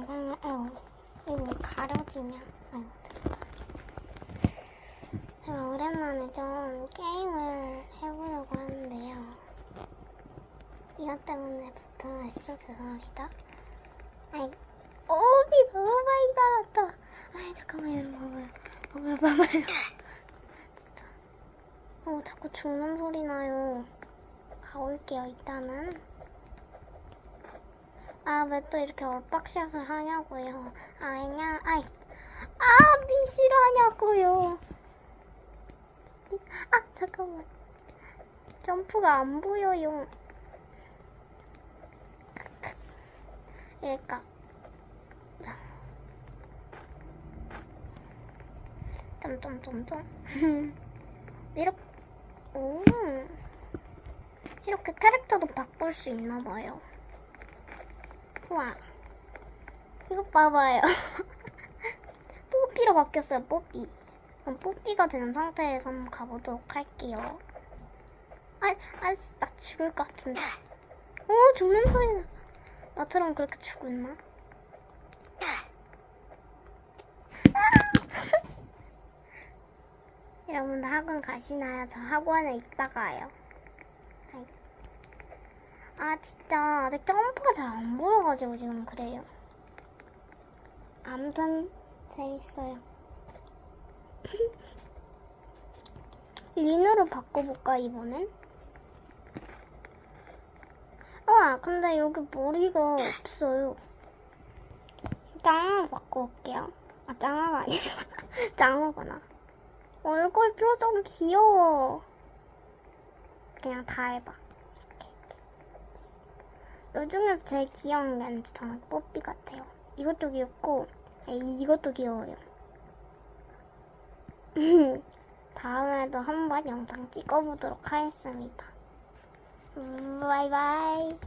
잠깐만, 응. 이거 가려지냐? 응. 제가 오랜만에 좀 게임을 해보려고 하는데요. 이것 때문에 불편하시죠? 죄송합니다. 아이, 오비 너무 많이 달았다. 아이, 잠깐만, 여러분, 봐봐요. 먹을 봐봐요. 진짜. 어, 자꾸 주는 소리 나요. 가올게요, 일단은. 아, 왜 또 이렇게 얼빡샷을 하냐고요. 아니냐, 아이. 아, 미실 하냐고요. 아, 잠깐만. 점프가 안 보여요. 그러니까 점점점점 이렇게 오 이렇게 캐릭터도 바꿀 수 있나 봐요. 와 이거 봐봐요. 뽀삐로 바뀌었어요. 뽀삐. 그럼 뽀삐가 된 상태에서 한번 가보도록 할게요. 아, 아, 나 죽을 것 같은데. 어, 죽는 소리 났어. 나처럼 그렇게 죽었나? 여러분들 학원 가시나요? 저 학원에 있다가요. 아이. 아 진짜 아직 점프가 잘 안 보여가지고 지금 그래요. 아무튼 재밌어요. 린으로 바꿔볼까 이번엔? 아 근데 여기 머리가 없어요. 짱으로 바꿔볼게요. 아 짱아가 아니라 짱어구나. 얼굴 표정 귀여워. 그냥 다 해봐. 이 중에서 제일 아닌지 저는 뽀삐 같아요. 이것도 귀엽고 아, 이- 이것도 귀여워요. 다음에도 한번 영상 찍어보도록 하겠습니다. 음, 바이바이.